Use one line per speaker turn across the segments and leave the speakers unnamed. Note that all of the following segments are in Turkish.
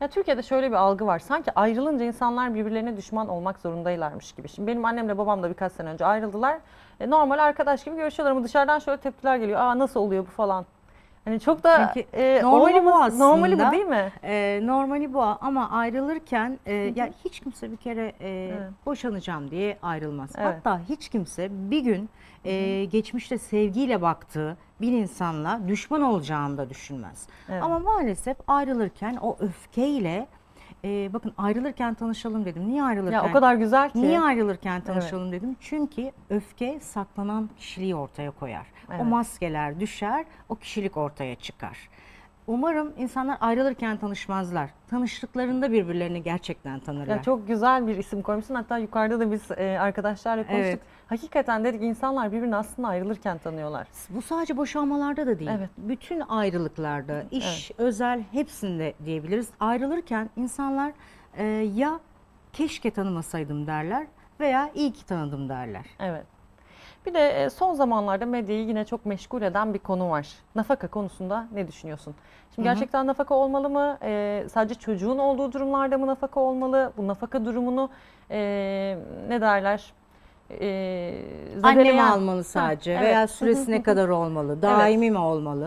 Ya Türkiye'de şöyle bir algı var. Sanki ayrılınca insanlar birbirlerine düşman olmak zorundaylarmış gibi. Şimdi benim annemle babam da birkaç sene önce ayrıldılar. E, normal arkadaş gibi görüşüyorlar ama dışarıdan şöyle tepkiler geliyor. Aa nasıl oluyor bu falan. Hani çok da
Çünkü
e,
normali bu aslında.
Normali bu değil mi?
Ee, normali bu ama ayrılırken e, ya hiç kimse bir kere e,
Evet.
boşanacağım diye ayrılmaz.
Evet.
Hatta hiç kimse bir gün e, geçmişte sevgiyle baktığı bir insanla düşman olacağını da düşünmez.
Evet.
Ama maalesef ayrılırken o öfkeyle e, bakın ayrılırken tanışalım dedim. Niye ayrılırken?
Ya o kadar güzel ki.
Niye ayrılırken tanışalım dedim? Çünkü öfke saklanan kişiliği ortaya koyar.
Evet.
O maskeler düşer, o kişilik ortaya çıkar. Umarım insanlar ayrılırken tanışmazlar. Tanıştıklarında birbirlerini gerçekten tanırlar.
Ya çok güzel bir isim koymuşsun. Hatta yukarıda da biz e, arkadaşlarla konuştuk.
Evet.
Hakikaten dedik insanlar birbirini aslında ayrılırken tanıyorlar.
Bu sadece boşanmalarda da değil.
Evet.
Bütün ayrılıklarda, iş, özel hepsinde diyebiliriz. Ayrılırken insanlar e, ya keşke tanımasaydım derler veya iyi ki tanıdım derler.
Evet. Bir de e, son zamanlarda medyayı yine çok meşgul eden bir konu var. Nafaka konusunda ne düşünüyorsun? Şimdi
Hı hı.
gerçekten nafaka olmalı mı? E, sadece çocuğun olduğu durumlarda mı nafaka olmalı? Bu nafaka durumunu e, ne derler? E,
Anne mi
zedeleyen-
almalı sadece
evet.
veya süresi ne kadar olmalı, daimi mi olmalı?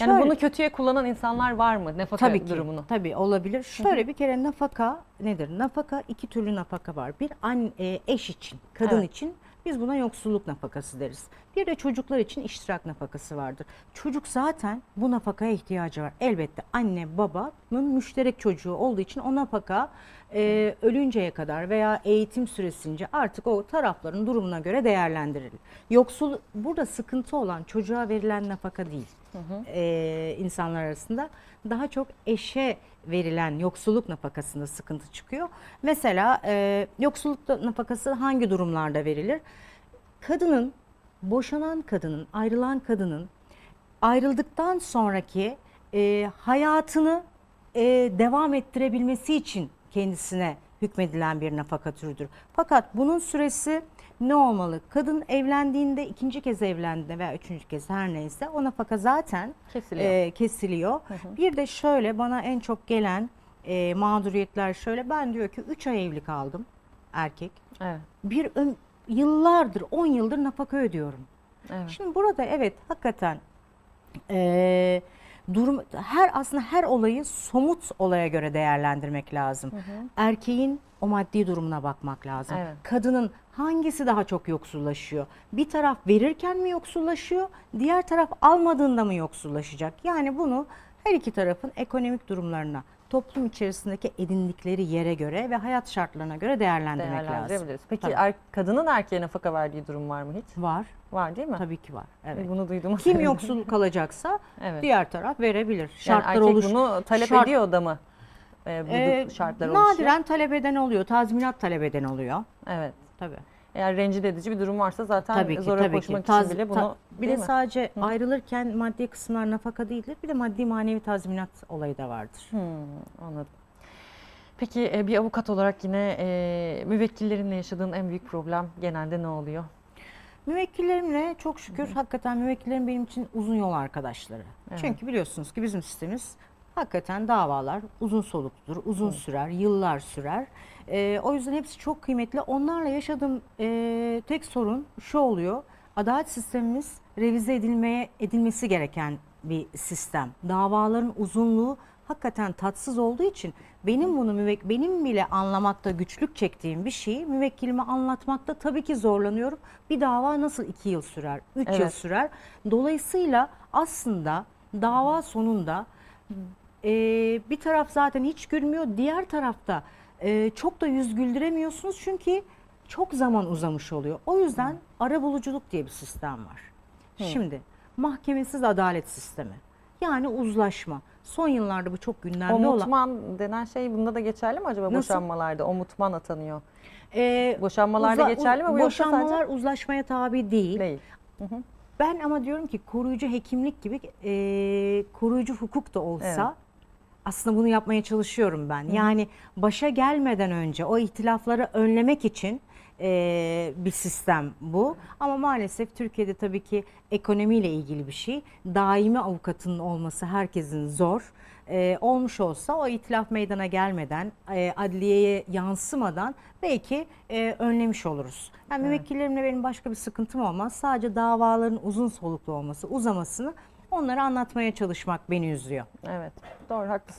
Yani
Şöyle-
bunu kötüye kullanan insanlar var mı? Nafaka
Tabii ki.
durumunu.
Tabii olabilir. Şöyle bir kere nafaka nedir? Nafaka iki türlü nafaka var. Bir an e, eş için, kadın
Evet.
için biz buna yoksulluk nafakası deriz. Bir de çocuklar için iştirak nafakası vardır. Çocuk zaten bu nafakaya ihtiyacı var. Elbette anne babanın müşterek çocuğu olduğu için o nafaka e, ölünceye kadar veya eğitim süresince artık o tarafların durumuna göre değerlendirilir. Yoksul burada sıkıntı olan çocuğa verilen nafaka değil e, insanlar arasında daha çok eşe verilen yoksulluk nafakasında sıkıntı çıkıyor. Mesela e, yoksulluk nafakası hangi durumlarda verilir? Kadının, boşanan kadının, ayrılan kadının ayrıldıktan sonraki e, hayatını e, devam ettirebilmesi için kendisine hükmedilen bir nafaka türüdür. Fakat bunun süresi ne olmalı? Kadın evlendiğinde ikinci kez evlendiğinde veya üçüncü kez her neyse o nafaka zaten
Kesiliyor.
e, kesiliyor. Bir de şöyle bana en çok gelen e, mağduriyetler şöyle ben diyor ki 3 ay evli kaldım erkek.
Evet.
Bir yıllardır 10 yıldır nafaka ödüyorum.
Evet.
Şimdi burada evet hakikaten eee, durum her aslında her olayı somut olaya göre değerlendirmek lazım. Erkeğin o maddi durumuna bakmak lazım.
Evet.
Kadının hangisi daha çok yoksullaşıyor? Bir taraf verirken mi yoksullaşıyor? Diğer taraf almadığında mı yoksullaşacak? Yani bunu her iki tarafın ekonomik durumlarına, toplum içerisindeki edindikleri yere göre ve hayat şartlarına göre değerlendirmek lazım.
Peki
Tabii.
er- kadının erkeğe nafaka verdiği durum var mı hiç?
Var.
Var değil mi?
Tabii ki var. Evet.
Bunu duydum.
Kim yoksul kalacaksa
Evet.
diğer taraf verebilir.
Yani
Şartlar
erkek
oluş.
bunu talep
şart-
ediyor da mı? Ee, bu
Ee,
şartlar oluşuyor.
nadiren talep eden oluyor. Tazminat talep eden oluyor.
Evet.
Tabii.
Eğer rencide edici bir durum varsa zaten
Tabii ki,
zora
tabii
koşmak
ki.
için
Taz-
bile bunu
ta- bir de
mi?
sadece ayrılırken maddi kısımlar nafaka değildir. Bir de maddi manevi tazminat olayı da vardır.
Hmm, anladım. Peki e, bir avukat olarak yine e, müvekkillerinle yaşadığın en büyük problem genelde ne oluyor?
Müvekkillerimle çok şükür hakikaten müvekkillerim benim için uzun yol arkadaşları.
Evet.
Çünkü biliyorsunuz ki bizim sistemimiz hakikaten davalar uzun solukludur, uzun sürer, yıllar sürer. Ee, o yüzden hepsi çok kıymetli. Onlarla yaşadığım e, tek sorun şu oluyor. Adalet sistemimiz revize edilmeye edilmesi gereken bir sistem. Davaların uzunluğu hakikaten tatsız olduğu için benim bunu müvek benim bile anlamakta güçlük çektiğim bir şeyi müvekkilime anlatmakta tabii ki zorlanıyorum. Bir dava nasıl iki yıl sürer, üç yıl
Evet.
sürer. Dolayısıyla aslında dava sonunda e, bir taraf zaten hiç gülmüyor, diğer tarafta e, çok da yüz güldüremiyorsunuz çünkü çok zaman uzamış oluyor. O yüzden arabuluculuk diye bir sistem var. Şimdi mahkemesiz adalet sistemi. Yani uzlaşma. Son yıllarda bu çok gündemde olan.
Omutman denen şey bunda da geçerli mi acaba
Nasıl?
boşanmalarda? Omutman atanıyor.
Ee,
Boşanmalarda
uza-
geçerli mi bu yoksa sadece?
Boşanmalar uzlaşmaya tabi değil.
Değil.
Ben ama diyorum ki koruyucu hekimlik gibi e, koruyucu hukuk da olsa
Evet.
Aslında bunu yapmaya çalışıyorum ben. Yani başa gelmeden önce o ihtilafları önlemek için e, bir sistem bu. Ama maalesef Türkiye'de tabii ki ekonomiyle ilgili bir şey. Daimi avukatının olması herkesin zor. E, olmuş olsa o itilaf meydana gelmeden, e, adliyeye yansımadan belki e, önlemiş oluruz. Yani müvekkillerimle benim başka bir sıkıntım olmaz. Sadece davaların uzun soluklu olması, uzamasını onlara anlatmaya çalışmak beni üzüyor.
Evet doğru haklısın.